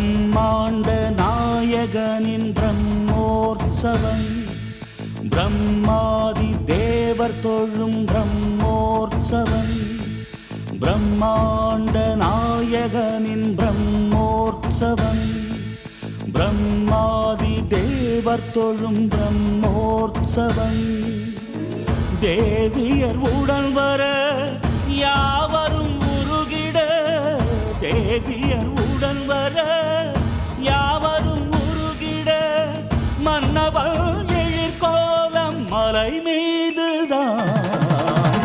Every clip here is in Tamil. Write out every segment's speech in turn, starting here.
பிரம்மாண்ட நாயகனின் பிரம்மோற்சவம். பிரம்மாதி தேவர் தொழும் பிரம்மோற்சவம். பிரம்மாண்ட நாயகனின் பிரம்மோற்சவம். பிரம்மாதி தேவர் தொழும் பிரம்மோற்சவம். தேவியர் உடன் வர யா எழிற்கோலம் மலை மீதுதான்.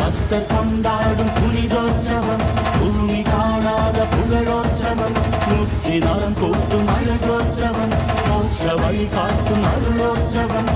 பக்தர் கொண்டாடும் புனிதோற்சவம் பூமி காணாத புகழோற்சவம் நூற்றி நலம் கூட்டும் அழகோற்சவம் மோட்ச வழி காட்டும் அருளோற்சவம்.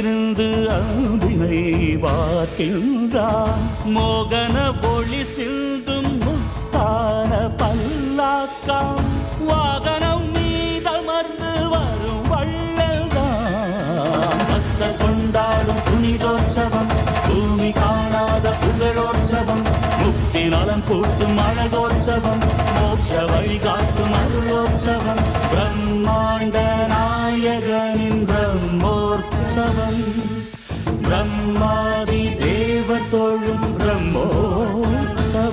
அன்பினை மோகன ஒளி சிந்தும் முத்தான பல்லாக்கான்.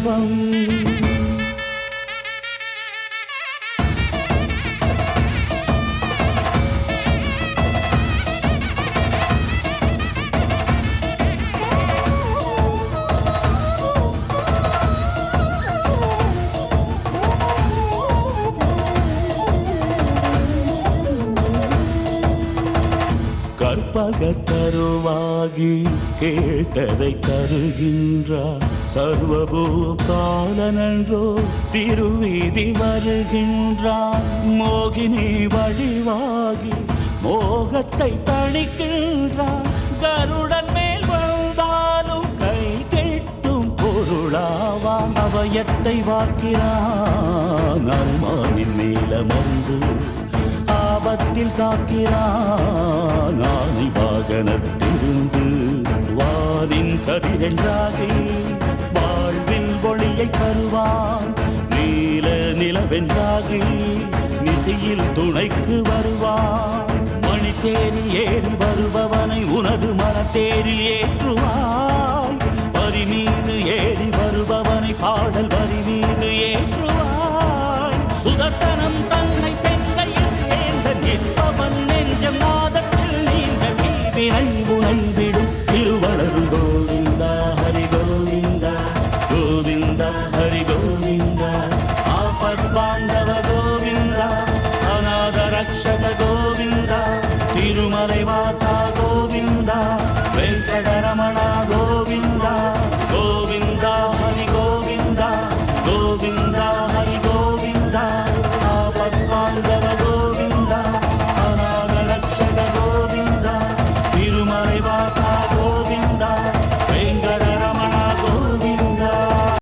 பிரம்மோற்சவம் கற்பக தருவாகி கேட்டதை தருகின்றார் சர்வபூபாலனன்றோ திருவீதி வருகின்றார் மோகினி வழிவாகி மோகத்தை தணிக்கின்றார் கருடன் மேல் வந்தாலும் கை கெட்டும் பொருளாவான் அவயத்தை வாக்கிறான் அருமானின் நீளமர்ந்து ஆபத்தில் காக்கிறான். ஆனை வாகனத்திலிருந்து வானின் கதிரென்றாகி வாழ்வின் ஒளியை தருவான். நீல நிலவென்றாகி நிசையில் துணைக்கு வருவான். மணித்தேரி ஏறி வருபவனை உனது மனத்தேரில் ஏற்றுவாய். வரி மீது ஏறி வருபவனை பாடல் வரி மீது ஏற்றுவாய். சுதர்சன